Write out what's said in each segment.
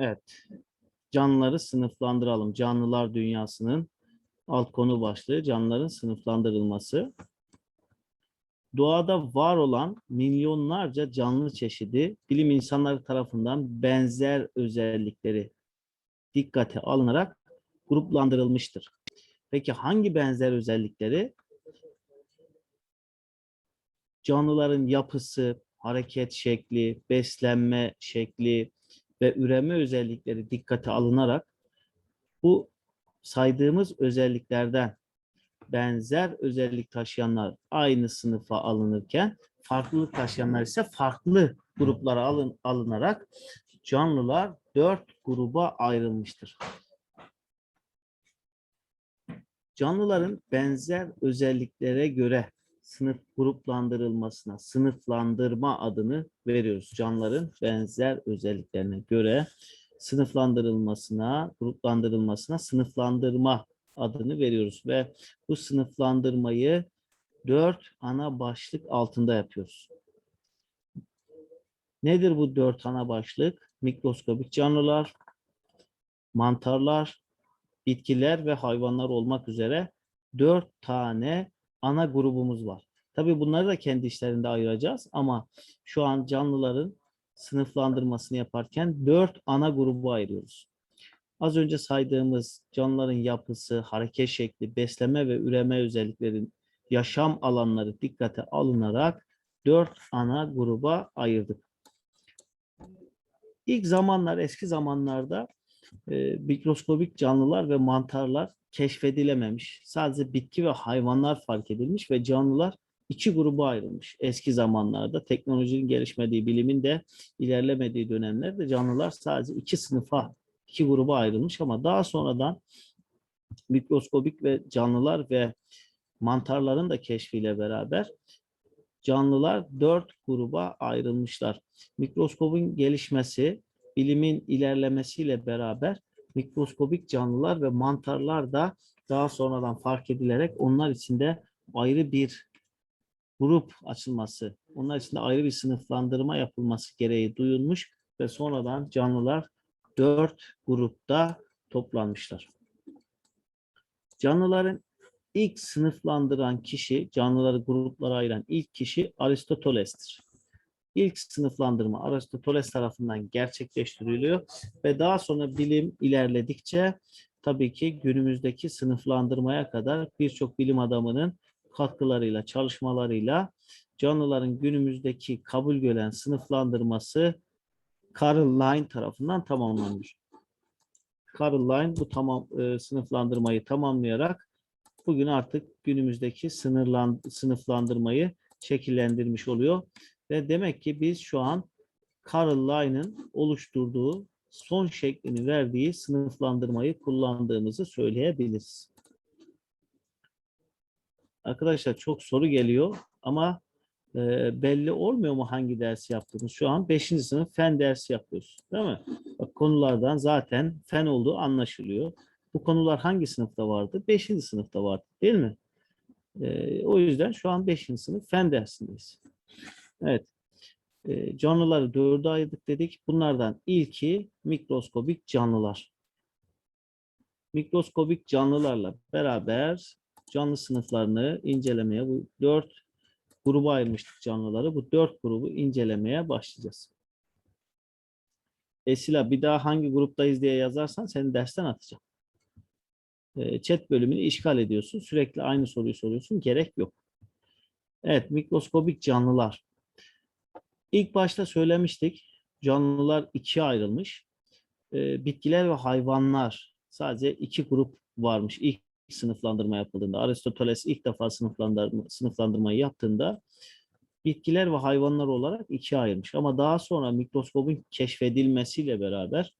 Evet. Canlıları sınıflandıralım. Canlılar dünyasının alt konu başlığı canlıların sınıflandırılması. Doğada var olan milyonlarca canlı çeşidi bilim insanları tarafından benzer özellikleri dikkate alınarak gruplandırılmıştır. Peki hangi benzer özellikleri? Canlıların yapısı, hareket şekli, beslenme şekli ve üreme özellikleri dikkate alınarak bu saydığımız özelliklerden benzer özellik taşıyanlar aynı sınıfa alınırken farklılık taşıyanlar ise farklı gruplara alın, alınarak canlılar dört gruba ayrılmıştır. Canlıların benzer özelliklere göre sınıf gruplandırılmasına sınıflandırma adını veriyoruz. Canlıların benzer özelliklerine göre sınıflandırılmasına, gruplandırılmasına sınıflandırma adını veriyoruz ve bu sınıflandırmayı dört ana başlık altında yapıyoruz. Nedir bu dört ana başlık? Mikroskobik canlılar, mantarlar, bitkiler ve hayvanlar olmak üzere dört tane ana grubumuz var. Tabii bunları da kendi işlerinde ayıracağız ama şu an canlıların sınıflandırmasını yaparken dört ana grubu ayırıyoruz. Az önce saydığımız canlıların yapısı, hareket şekli, besleme ve üreme özelliklerin yaşam alanları dikkate alınarak dört ana gruba ayırdık. İlk zamanlar, eski zamanlarda e, mikroskobik canlılar ve mantarlar keşfedilememiş. Sadece bitki ve hayvanlar fark edilmiş ve canlılar iki gruba ayrılmış. Eski zamanlarda teknolojinin gelişmediği, bilimin de ilerlemediği dönemlerde canlılar sadece iki sınıfa, iki gruba ayrılmış ama daha sonradan mikroskobik ve canlılar ve mantarların da keşfiyle beraber canlılar dört gruba ayrılmışlar. Mikroskobun gelişmesi, bilimin ilerlemesiyle beraber mikroskobik canlılar ve mantarlar da daha sonradan fark edilerek onlar içinde ayrı bir grup açılması, onlar içinde ayrı bir sınıflandırma yapılması gereği duyulmuş ve sonradan canlılar dört grupta toplanmışlar. Canlıların ilk sınıflandıran kişi, canlıları gruplara ayıran ilk kişi Aristoteles'tir. İlk sınıflandırma Aristoteles tarafından gerçekleştiriliyor ve daha sonra bilim ilerledikçe tabii ki günümüzdeki sınıflandırmaya kadar birçok bilim adamının katkılarıyla, çalışmalarıyla canlıların günümüzdeki kabul gören sınıflandırması Carl Line tarafından tamamlanmış. Carl Line bu tamam e, sınıflandırmayı tamamlayarak bugün artık günümüzdeki sınırlan, sınıflandırmayı şekillendirmiş oluyor. Ve demek ki biz şu an Carl Line'ın oluşturduğu son şeklini verdiği sınıflandırmayı kullandığımızı söyleyebiliriz. Arkadaşlar çok soru geliyor ama e, belli olmuyor mu hangi dersi yaptığımız? Şu an 5. sınıf fen dersi yapıyoruz. Değil mi? Bak, konulardan zaten fen olduğu anlaşılıyor. Bu konular hangi sınıfta vardı? 5. sınıfta vardı değil mi? E, o yüzden şu an 5. sınıf fen dersindeyiz. Evet. E, canlıları dörde ayırdık dedik. Bunlardan ilki mikroskobik canlılar. Mikroskobik canlılarla beraber canlı sınıflarını incelemeye bu dört gruba ayırmıştık canlıları. Bu dört grubu incelemeye başlayacağız. Esila bir daha hangi gruptayız diye yazarsan seni dersten atacağım. E, chat bölümünü işgal ediyorsun. Sürekli aynı soruyu soruyorsun. Gerek yok. Evet, mikroskobik canlılar. İlk başta söylemiştik. Canlılar ikiye ayrılmış. E, bitkiler ve hayvanlar sadece iki grup varmış. İlk sınıflandırma yapıldığında, Aristoteles ilk defa sınıflandırma, sınıflandırmayı yaptığında bitkiler ve hayvanlar olarak ikiye ayırmış. Ama daha sonra mikroskobun keşfedilmesiyle beraber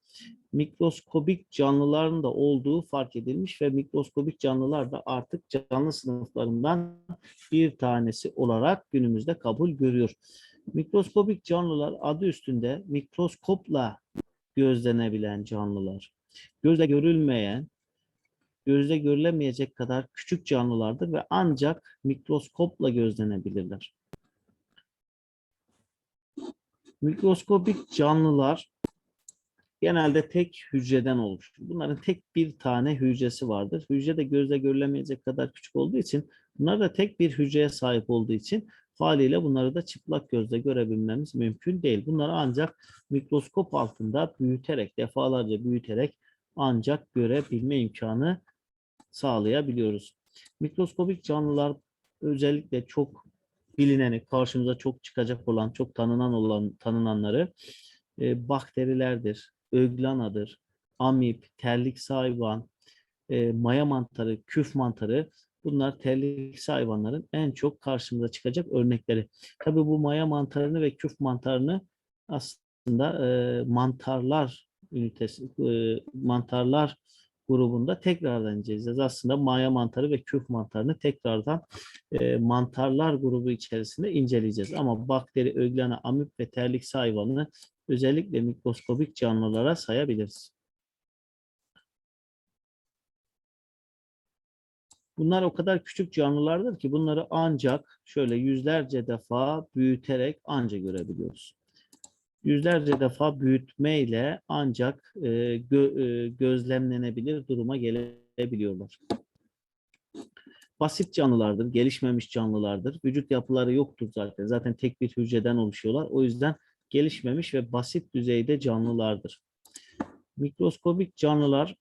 mikroskobik canlıların da olduğu fark edilmiş ve mikroskobik canlılar da artık canlı sınıflarından bir tanesi olarak günümüzde kabul görüyor. Mikroskobik canlılar adı üstünde mikroskopla gözlenebilen canlılar. Gözle görülmeyen, gözle görülemeyecek kadar küçük canlılardır ve ancak mikroskopla gözlenebilirler. Mikroskobik canlılar genelde tek hücreden oluşur. Bunların tek bir tane hücresi vardır. Hücre de gözle görülemeyecek kadar küçük olduğu için bunlar da tek bir hücreye sahip olduğu için haliyle bunları da çıplak gözle görebilmemiz mümkün değil. Bunları ancak mikroskop altında büyüterek, defalarca büyüterek ancak görebilme imkanı sağlayabiliyoruz. Mikroskobik canlılar özellikle çok bilineni, karşımıza çok çıkacak olan, çok tanınan olan tanınanları e, bakterilerdir, öglanadır, amip, terlik hayvan, e, maya mantarı, küf mantarı bunlar terlik hayvanların en çok karşımıza çıkacak örnekleri. Tabii bu maya mantarını ve küf mantarını aslında e, mantarlar ünitesi, e, mantarlar grubunda tekrardan. Aslında maya mantarı ve küf mantarını tekrardan e, mantarlar grubu içerisinde inceleyeceğiz. Ama bakteri, öglana, amip ve terlik hayvanını özellikle mikroskobik canlılara sayabiliriz. Bunlar o kadar küçük canlılardır ki bunları ancak şöyle yüzlerce defa büyüterek anca görebiliyoruz. Yüzlerce defa büyütmeyle ancak e, gö, e, gözlemlenebilir duruma gelebiliyorlar. Basit canlılardır, gelişmemiş canlılardır. Vücut yapıları yoktur zaten. Zaten tek bir hücreden oluşuyorlar. O yüzden gelişmemiş ve basit düzeyde canlılardır. Mikroskobik canlılar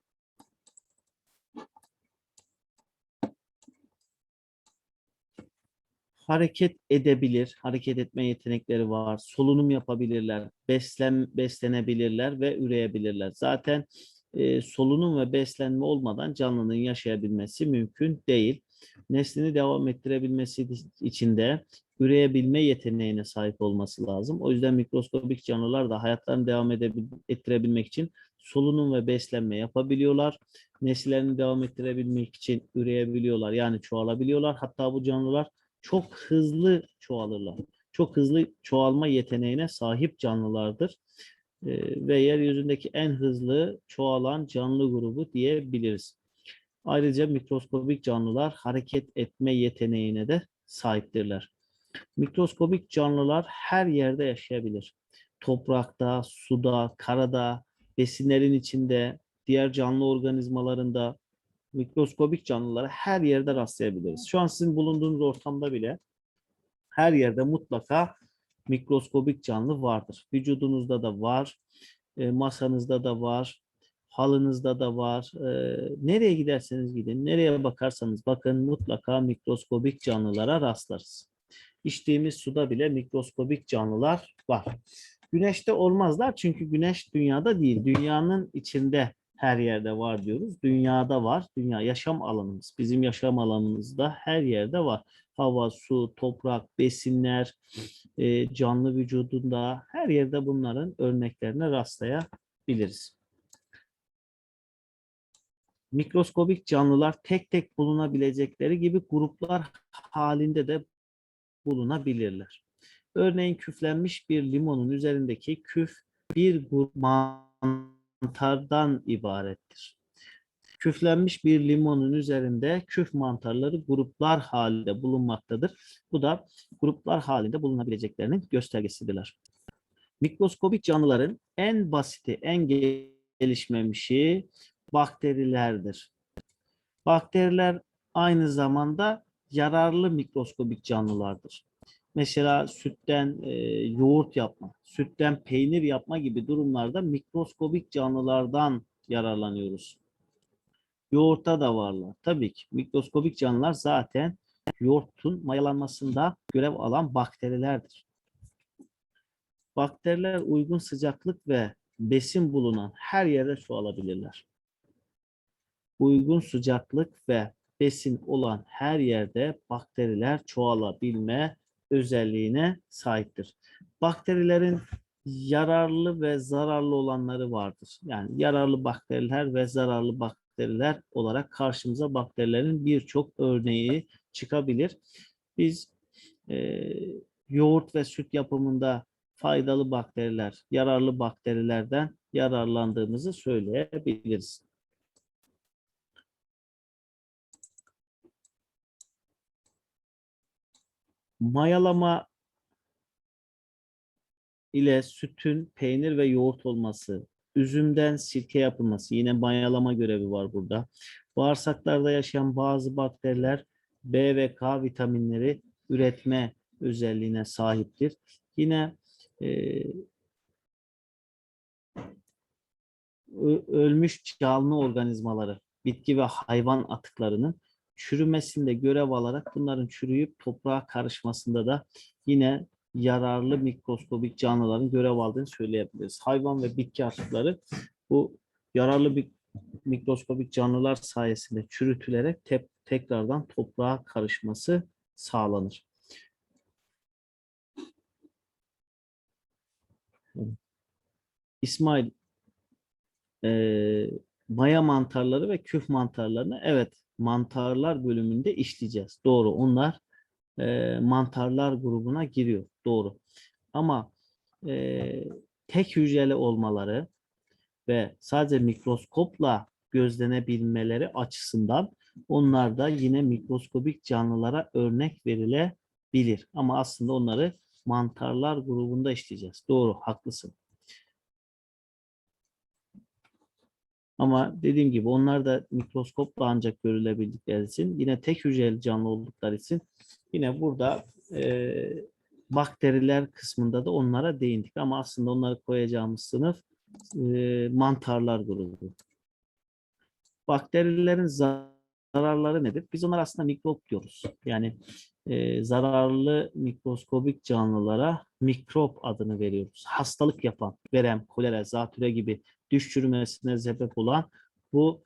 hareket edebilir, hareket etme yetenekleri var, solunum yapabilirler, beslen, beslenebilirler ve üreyebilirler. Zaten e, solunum ve beslenme olmadan canlının yaşayabilmesi mümkün değil. Neslini devam ettirebilmesi için de üreyebilme yeteneğine sahip olması lazım. O yüzden mikroskobik canlılar da hayatlarını devam ettirebilmek için solunum ve beslenme yapabiliyorlar. Nesillerini devam ettirebilmek için üreyebiliyorlar. Yani çoğalabiliyorlar. Hatta bu canlılar çok hızlı çoğalırlar. Çok hızlı çoğalma yeteneğine sahip canlılardır. Ee, ve yeryüzündeki en hızlı çoğalan canlı grubu diyebiliriz. Ayrıca mikroskobik canlılar hareket etme yeteneğine de sahiptirler. Mikroskobik canlılar her yerde yaşayabilir. Toprakta, suda, karada, besinlerin içinde, diğer canlı organizmalarında, mikroskobik canlılara her yerde rastlayabiliriz. Şu an sizin bulunduğunuz ortamda bile her yerde mutlaka mikroskobik canlı vardır. Vücudunuzda da var, e, masanızda da var, halınızda da var. E, nereye giderseniz gidin, nereye bakarsanız bakın mutlaka mikroskobik canlılara rastlarız. İçtiğimiz suda bile mikroskobik canlılar var. Güneşte olmazlar çünkü güneş dünyada değil, dünyanın içinde her yerde var diyoruz. Dünyada var. Dünya yaşam alanımız. Bizim yaşam alanımızda her yerde var. Hava, su, toprak, besinler, e, canlı vücudunda her yerde bunların örneklerine rastlayabiliriz. Mikroskobik canlılar tek tek bulunabilecekleri gibi gruplar halinde de bulunabilirler. Örneğin küflenmiş bir limonun üzerindeki küf bir grup mantardan ibarettir. Küflenmiş bir limonun üzerinde küf mantarları gruplar halinde bulunmaktadır. Bu da gruplar halinde bulunabileceklerinin göstergesidirler. Mikroskobik canlıların en basiti, en gelişmemişi bakterilerdir. Bakteriler aynı zamanda yararlı mikroskobik canlılardır. Mesela sütten e, yoğurt yapma, sütten peynir yapma gibi durumlarda mikroskobik canlılardan yararlanıyoruz. Yoğurtta da varlar. Tabii ki mikroskobik canlılar zaten yoğurtun mayalanmasında görev alan bakterilerdir. Bakteriler uygun sıcaklık ve besin bulunan her yerde çoğalabilirler. Uygun sıcaklık ve besin olan her yerde bakteriler çoğalabilme özelliğine sahiptir. Bakterilerin yararlı ve zararlı olanları vardır. Yani yararlı bakteriler ve zararlı bakteriler olarak karşımıza bakterilerin birçok örneği çıkabilir. Biz e, yoğurt ve süt yapımında faydalı bakteriler, yararlı bakterilerden yararlandığımızı söyleyebiliriz. Mayalama ile sütün peynir ve yoğurt olması, üzümden sirke yapılması. Yine mayalama görevi var burada. Bağırsaklarda yaşayan bazı bakteriler B ve K vitaminleri üretme özelliğine sahiptir. Yine e, ölmüş canlı organizmaları, bitki ve hayvan atıklarının çürümesinde görev alarak bunların çürüyüp toprağa karışmasında da yine yararlı mikroskobik canlıların görev aldığını söyleyebiliriz. Hayvan ve bitki atıkları bu yararlı bir mikroskobik canlılar sayesinde çürütülerek tep- tekrardan toprağa karışması sağlanır. İsmail, eee, maya mantarları ve küf mantarlarını evet mantarlar bölümünde işleyeceğiz. Doğru. Onlar eee, mantarlar grubuna giriyor. Doğru. Ama eee, tek hücreli olmaları ve sadece mikroskopla gözlenebilmeleri açısından onlar da yine mikroskobik canlılara örnek verilebilir. Ama aslında onları mantarlar grubunda işleyeceğiz. Doğru, haklısın. Ama dediğim gibi onlar da mikroskopla ancak görülebildikleri için yine tek hücreli canlı oldukları için yine burada eee, bakteriler kısmında da onlara değindik. Ama aslında onları koyacağımız sınıf eee, mantarlar grubu. Bakterilerin zararları nedir? Biz onlara aslında mikrop diyoruz. Yani eee, zararlı mikroskobik canlılara mikrop adını veriyoruz. Hastalık yapan, verem, kolera, zatüre gibi düş çürümesine sebep olan bu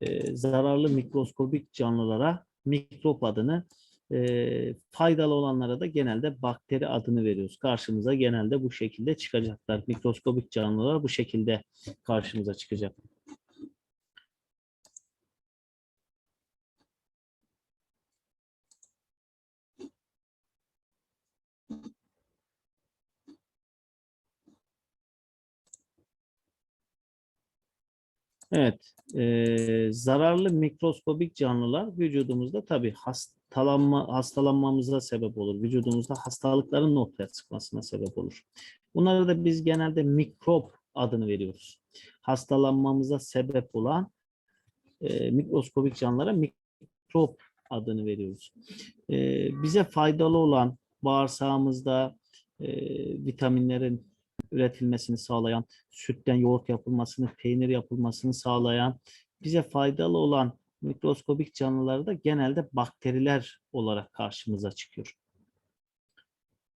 e, zararlı mikroskobik canlılara mikrop adını e, faydalı olanlara da genelde bakteri adını veriyoruz. Karşımıza genelde bu şekilde çıkacaklar. Mikroskobik canlılar bu şekilde karşımıza çıkacak. Evet, eee, zararlı mikroskobik canlılar vücudumuzda tabii hastalanma, hastalanmamıza sebep olur. Vücudumuzda hastalıkların ortaya çıkmasına sebep olur. Bunlara da biz genelde mikrop adını veriyoruz. Hastalanmamıza sebep olan eee, mikroskobik canlılara mikrop adını veriyoruz. Eee, bize faydalı olan bağırsağımızda eee, vitaminlerin üretilmesini sağlayan, sütten yoğurt yapılmasını, peynir yapılmasını sağlayan, bize faydalı olan mikroskobik canlıları da genelde bakteriler olarak karşımıza çıkıyor.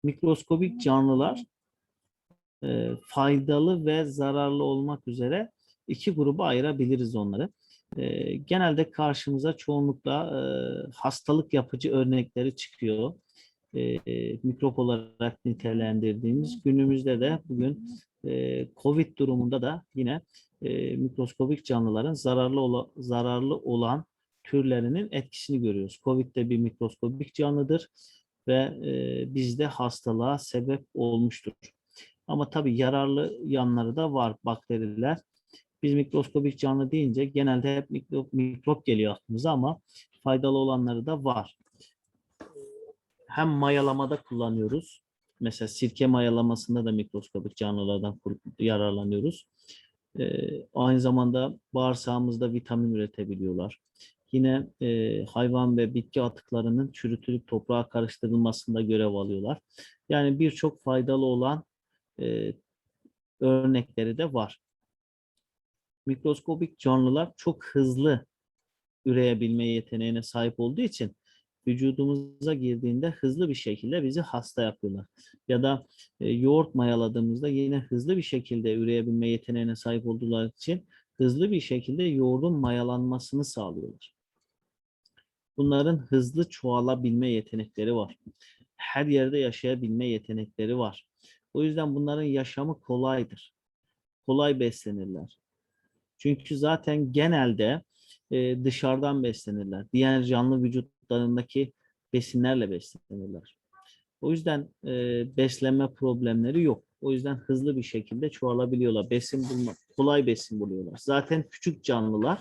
Mikroskobik canlılar e, faydalı ve zararlı olmak üzere iki gruba ayırabiliriz onları. E, genelde karşımıza çoğunlukla e, hastalık yapıcı örnekleri çıkıyor e, mikrop olarak nitelendirdiğimiz günümüzde de bugün e, COVID durumunda da yine e, mikroskobik canlıların zararlı ola, zararlı olan türlerinin etkisini görüyoruz. COVID de bir mikroskobik canlıdır ve e, bizde hastalığa sebep olmuştur. Ama tabii yararlı yanları da var bakteriler. Biz mikroskobik canlı deyince genelde hep mikrop, mikrop geliyor aklımıza ama faydalı olanları da var hem mayalamada kullanıyoruz. Mesela sirke mayalamasında da mikroskobik canlılardan yararlanıyoruz. Ee, aynı zamanda bağırsağımızda vitamin üretebiliyorlar. Yine e, hayvan ve bitki atıklarının çürütülüp toprağa karıştırılmasında görev alıyorlar. Yani birçok faydalı olan e, örnekleri de var. Mikroskobik canlılar çok hızlı üreyebilme yeteneğine sahip olduğu için vücudumuza girdiğinde hızlı bir şekilde bizi hasta yapıyorlar. Ya da e, yoğurt mayaladığımızda yine hızlı bir şekilde üreyebilme yeteneğine sahip olduğu için hızlı bir şekilde yoğurdun mayalanmasını sağlıyorlar. Bunların hızlı çoğalabilme yetenekleri var. Her yerde yaşayabilme yetenekleri var. O yüzden bunların yaşamı kolaydır. Kolay beslenirler. Çünkü zaten genelde e, dışarıdan beslenirler. Diğer canlı vücutlarındaki besinlerle beslenirler. O yüzden e, beslenme problemleri yok. O yüzden hızlı bir şekilde çoğalabiliyorlar. Besin bulma, kolay besin buluyorlar. Zaten küçük canlılar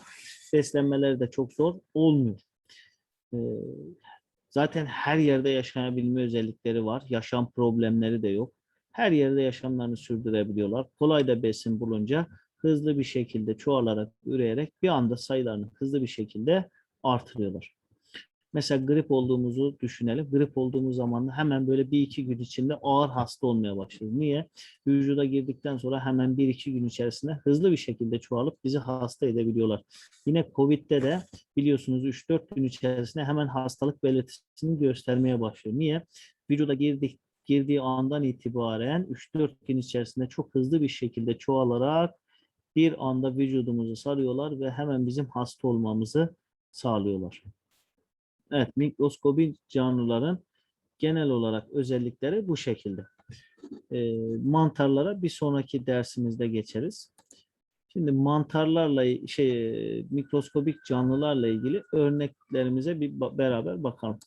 beslenmeleri de çok zor olmuyor. E, zaten her yerde yaşayabilme özellikleri var. Yaşam problemleri de yok. Her yerde yaşamlarını sürdürebiliyorlar. Kolay da besin bulunca hızlı bir şekilde çoğalarak, üreyerek bir anda sayılarını hızlı bir şekilde artırıyorlar. Mesela grip olduğumuzu düşünelim. Grip olduğumuz zaman hemen böyle bir iki gün içinde ağır hasta olmaya başlıyoruz. Niye? Vücuda girdikten sonra hemen bir iki gün içerisinde hızlı bir şekilde çoğalıp bizi hasta edebiliyorlar. Yine Covid'de de biliyorsunuz 3-4 gün içerisinde hemen hastalık belirtisini göstermeye başlıyor. Niye? Vücuda girdik, girdiği andan itibaren 3-4 gün içerisinde çok hızlı bir şekilde çoğalarak bir anda vücudumuzu sarıyorlar ve hemen bizim hasta olmamızı sağlıyorlar. Evet, mikroskobik canlıların genel olarak özellikleri bu şekilde. Ee, mantarlara bir sonraki dersimizde geçeriz. Şimdi mantarlarla şey mikroskobik canlılarla ilgili örneklerimize bir beraber bakalım.